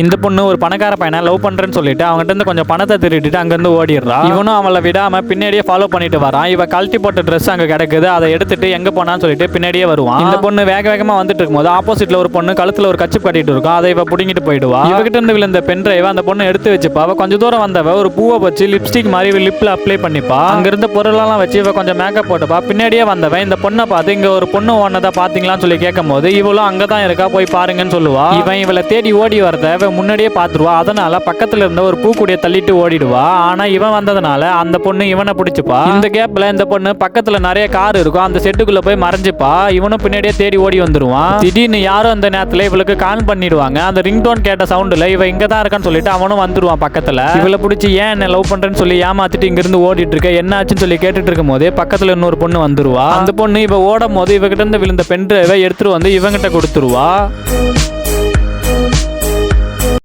இந்த பொண்ணு ஒரு பணக்கார பையனை லவ் பண்றேன்னு சொல்லிட்டு அவங்ககிட்ட இருந்து கொஞ்சம் பணத்தை திருடிட்டு அங்கிருந்து ஓடிடுறா. இவனும் அவளை விடாம பின்னாடியே ஃபாலோ பண்ணிட்டு வரான். இவ கழட்டி போட்ட ட்ரெஸ் அங்க கிடக்குது. அதை எடுத்துட்டு எங்க போனான்னு சொல்லிட்டு பின்னாடியே வருவான். இந்த பொண்ணு வேக வேகமா வந்துட்டு இருக்கும்போது ஆப்போசிட்ல ஒரு பொண்ணு கழுத்துல ஒரு கச்சிப் கட்டிட்டு இருக்கும் அதை இவ புடிங்கிட்டு போயிடுவா. இவகிட்ட இருந்து விழுந்த பென் டிரைவ் அந்த பொண்ணு எடுத்து வச்சுப்பா. அவ கொஞ்ச தூரம் வந்தவ ஒரு பூவை வச்சு லிப்ஸ்டிக் மாதிரி லிப்ல அப்ளை பண்ணிப்பா. அங்கிருந்த பொருளெல்லாம் வச்சு இவ கொஞ்சம் மேக்கப் போட்டுப்பா. பின்னாடியே வந்தவன் இந்த பொண்ணை பார்த்து இங்க ஒரு பொண்ணு ஓனதா பாத்தீங்களான்னு சொல்லி கேட்கும் போது இவளும் அங்கதான் இருக்கா போய் பாருங்கன்னு சொல்லுவா. இவன் இவளை தேடி ஓடி வரத முன்னாடியே பார்த்துருவா. அதனால பக்கத்துல இருந்த ஒரு பூக்கூடிய தள்ளிட்டு ஓடிடுவா. ஆனா இவன் வந்ததுனால அந்த பொண்ணு இவனை பிடிச்சிப்பா. இந்த கேப்ல இந்த பொண்ணு பக்கத்துல நிறைய கார் இருக்கும். அந்த செட்டுக்குள்ள போய் மறைஞ்சிப்பா. இவனும் பின்னாடியே தேடி ஓடி வந்துருவான் திடீர்னு யாரும் அந்த நேரத்துல இவளுக்கு கால் பண்ணிடுவாங்க. அந்த ரிங்டோன் கேட்ட சவுண்டில் இவ இங்கே தான் இருக்கான்னு சொல்லிட்டு அவனும் வந்துருவான் பக்கத்துல. இவளை பிடிச்சி ஏன் என்ன லவ் பண்றேன்னு சொல்லி ஏமாத்திட்டு இங்க இருந்து ஓடிட்டு இருக்க? என்ன ஆச்சுன்னு சொல்லி கேட்டுட்டு இருக்கும் போதே பக்கத்துல இன்னொரு பொண்ணு வந்துருவா. அந்த பொண்ணு இவ ஓடும் போது இவகிட்ட இருந்து விழுந்த பென் டிரைவை எடுத்துட்டு வந்து இவங்கிட்ட கொடுத்துருவா.